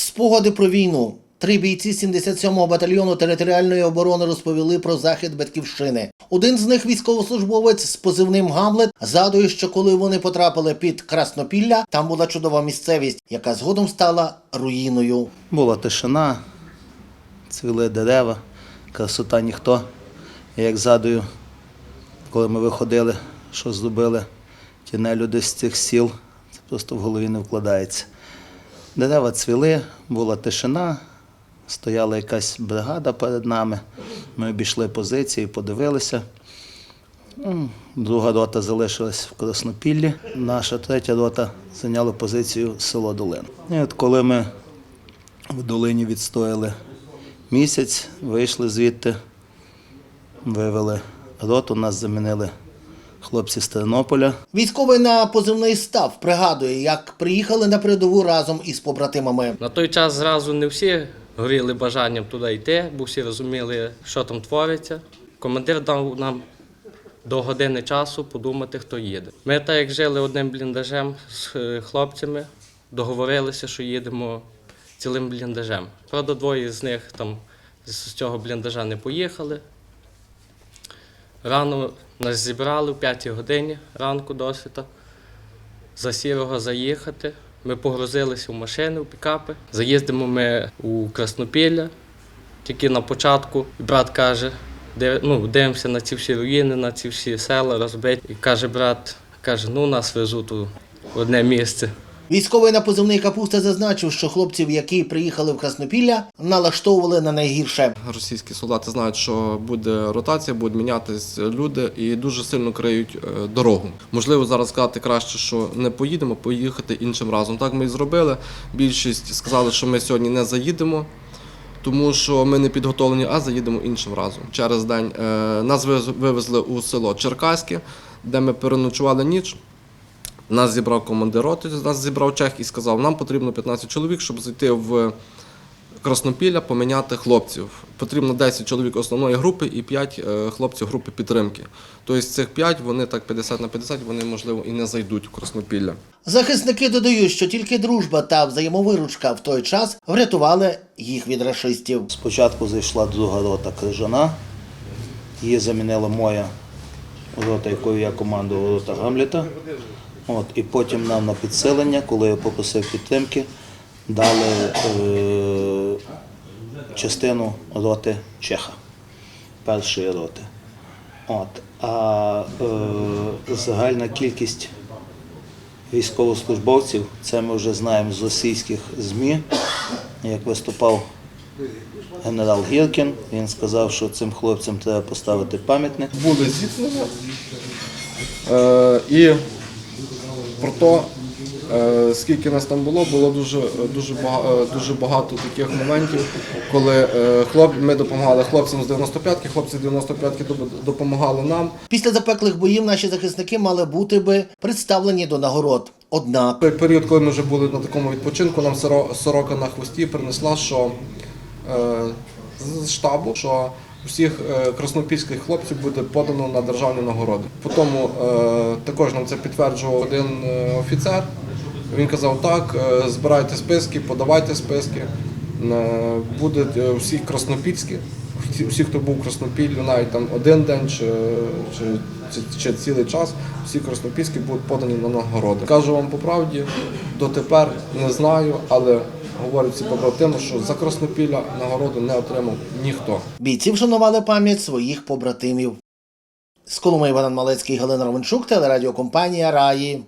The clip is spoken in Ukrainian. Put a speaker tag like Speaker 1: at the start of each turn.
Speaker 1: Спогади про війну. Три бійці 77-го батальйону територіальної оборони розповіли про захід батьківщини. Один з них військовослужбовець з позивним Гамлет згадує, що коли вони потрапили під Краснопілля, там була чудова місцевість, яка згодом стала руїною.
Speaker 2: Була тишина, цвіли дерева, красота ніхто. Я як згадую, коли ми виходили, що зробили ті нелюди з цих сіл, це просто в голові не вкладається. Дерева цвіли, була тишина, стояла якась бригада перед нами. Ми обійшли позиції, подивилися. Друга рота залишилась в Краснопіллі. Наша третя рота зайняла позицію село Долин. І от коли ми в долині відстояли місяць, вийшли звідти, вивели роту, нас замінили хлопці з Тернополя.
Speaker 1: Військовий на позивний став пригадує, як приїхали на передову разом із побратимами.
Speaker 3: На той час зразу не всі горіли бажанням туди йти, бо всі розуміли, що там твориться. Командир дав нам до години часу подумати, хто їде. Ми так як жили одним бліндажем з е, хлопцями, договорилися, що їдемо цілим бліндажем. Правда, двоє з них там з цього бліндажа не поїхали. Рано нас зібрали в 5 годині ранку досвіта за сірого заїхати. Ми погрузилися в машини, в пікапи. Заїздимо ми у Краснопілля, тільки на початку. Брат каже, «Диви- ну, дивимося на ці всі руїни, на ці всі села розбиті. І каже брат, каже, ну нас везуть у одне місце.
Speaker 1: Військовий на позивний капуста зазначив, що хлопців, які приїхали в Краснопілля, налаштовували на найгірше.
Speaker 4: Російські солдати знають, що буде ротація, будуть мінятись люди і дуже сильно криють е, дорогу. Можливо, зараз сказати краще, що не поїдемо, поїхати іншим разом. Так ми і зробили. Більшість сказали, що ми сьогодні не заїдемо. Тому що ми не підготовлені, а заїдемо іншим разом. Через день е, нас вивезли у село Черкаське, де ми переночували ніч. Нас зібрав командир роти, нас зібрав чех і сказав, нам потрібно 15 чоловік, щоб зайти в Краснопілля, поміняти хлопців. Потрібно 10 чоловік основної групи і 5 е, хлопців групи підтримки. Тобто з цих 5, вони так 50 на 50, вони, можливо, і не зайдуть в Краснопілля.
Speaker 1: Захисники додають, що тільки дружба та взаємовиручка в той час врятували їх від рашистів.
Speaker 2: Спочатку зайшла друга рота крижана, її замінила моя рота, якою я командував рота Гамліта. От, і потім нам на підсилення, коли я попросив підтримки, дали е, частину роти Чеха, першої роти. От, а е, загальна кількість військовослужбовців, це ми вже знаємо з російських ЗМІ, як виступав генерал Гіркін, він сказав, що цим хлопцям треба поставити пам'ятник.
Speaker 4: Були зіткнення. Е, і про те, е, скільки нас там було, було дуже, дуже, багато, дуже багато таких моментів, коли е, хлоп, ми допомагали хлопцям з 95-ки, хлопці з 95-ки допомагали нам.
Speaker 1: Після запеклих боїв наші захисники мали бути би представлені до нагород. Однак
Speaker 4: той період, коли ми вже були на такому відпочинку, нам соро- сорока на хвості принесла, що е, з штабу, що всіх е, краснопільських хлопців буде подано на державні нагороди. Потім е, також нам це підтверджував один е, офіцер. Він казав, так, збирайте списки, подавайте списки. Е, Будуть е, всі краснопільські, всі, хто був у Краснопіллю, навіть там один день чи, чи, чи, чи цілий час, всі краснопільські будуть подані на нагороди. Кажу вам по правді, дотепер не знаю, але говорять всі побратими, що за Краснопілля нагороду не отримав ніхто.
Speaker 1: бійці вшанували пам'ять своїх побратимів. З Коломи Іван Малецький, Галина Романчук, телерадіокомпанія Раї.